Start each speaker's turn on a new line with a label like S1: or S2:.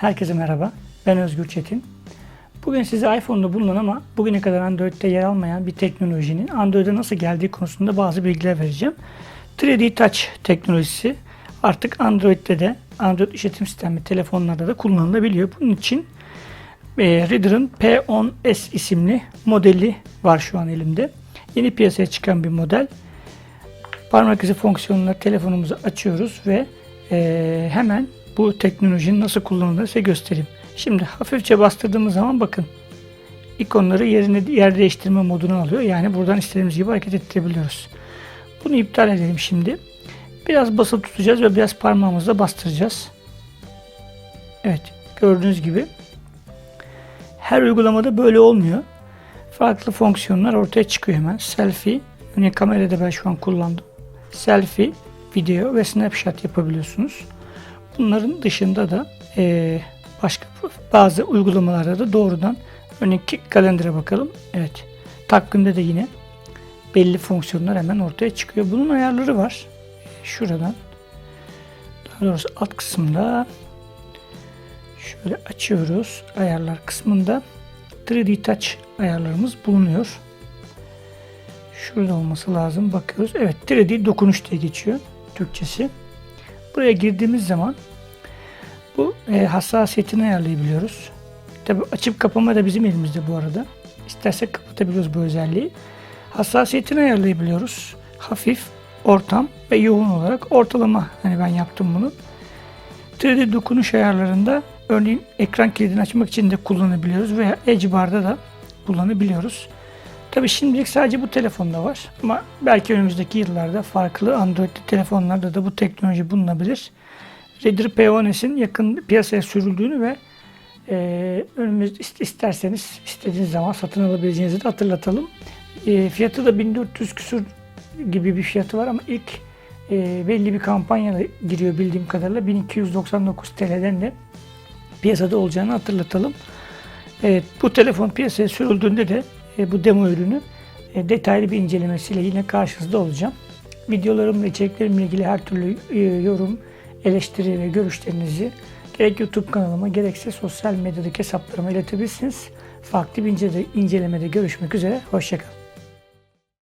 S1: Herkese merhaba. Ben Özgür Çetin. Bugün size iPhone'da bulunan ama bugüne kadar Android'de yer almayan bir teknolojinin Android'e nasıl geldiği konusunda bazı bilgiler vereceğim. 3D Touch teknolojisi artık Android'de de Android işletim sistemi telefonlarda da kullanılabiliyor. Bunun için e, Reader'ın P10s isimli modeli var şu an elimde. Yeni piyasaya çıkan bir model. Parmak izi fonksiyonları telefonumuzu açıyoruz ve e, hemen bu teknolojinin nasıl kullanıldığını size göstereyim. Şimdi hafifçe bastırdığımız zaman bakın ikonları yerine yer değiştirme moduna alıyor. Yani buradan istediğimiz gibi hareket ettirebiliyoruz. Bunu iptal edelim şimdi. Biraz basılı tutacağız ve biraz parmağımızla bastıracağız. Evet gördüğünüz gibi her uygulamada böyle olmuyor. Farklı fonksiyonlar ortaya çıkıyor hemen. Selfie, yine kamerada ben şu an kullandım. Selfie, video ve snapshot yapabiliyorsunuz. Bunların dışında da eee, başka bazı uygulamalarda da doğrudan örneğin kalendere bakalım. Evet. Takvimde de yine belli fonksiyonlar hemen ortaya çıkıyor. Bunun ayarları var. Şuradan daha doğrusu alt kısımda şöyle açıyoruz. Ayarlar kısmında 3D Touch ayarlarımız bulunuyor. Şurada olması lazım. Bakıyoruz. Evet 3D dokunuş diye geçiyor Türkçesi. Buraya girdiğimiz zaman bu e, hassasiyetini ayarlayabiliyoruz. Tabi açıp kapama da bizim elimizde bu arada. İstersek kapatabiliyoruz bu özelliği. Hassasiyetini ayarlayabiliyoruz. Hafif, ortam ve yoğun olarak ortalama. Hani ben yaptım bunu. 3D dokunuş ayarlarında örneğin ekran kilidini açmak için de kullanabiliyoruz veya Edge Bar'da da kullanabiliyoruz. Tabi şimdilik sadece bu telefonda var ama belki önümüzdeki yıllarda farklı Android telefonlarda da bu teknoloji bulunabilir. Reader P10s'in yakın piyasaya sürüldüğünü ve e, önümüz ist- isterseniz istediğiniz zaman satın alabileceğinizi de hatırlatalım. E, fiyatı da 1400 küsur gibi bir fiyatı var ama ilk e, belli bir kampanyada giriyor bildiğim kadarıyla 1299 TL'den de piyasada olacağını hatırlatalım. Evet, bu telefon piyasaya sürüldüğünde de bu demo ürünü e, detaylı bir incelemesiyle yine karşınızda olacağım. Videolarım ve içeriklerimle ilgili her türlü e, yorum, eleştiri ve görüşlerinizi gerek YouTube kanalıma gerekse sosyal medyadaki hesaplarıma iletebilirsiniz. Farklı bir incele- incelemede görüşmek üzere. Hoşçakalın.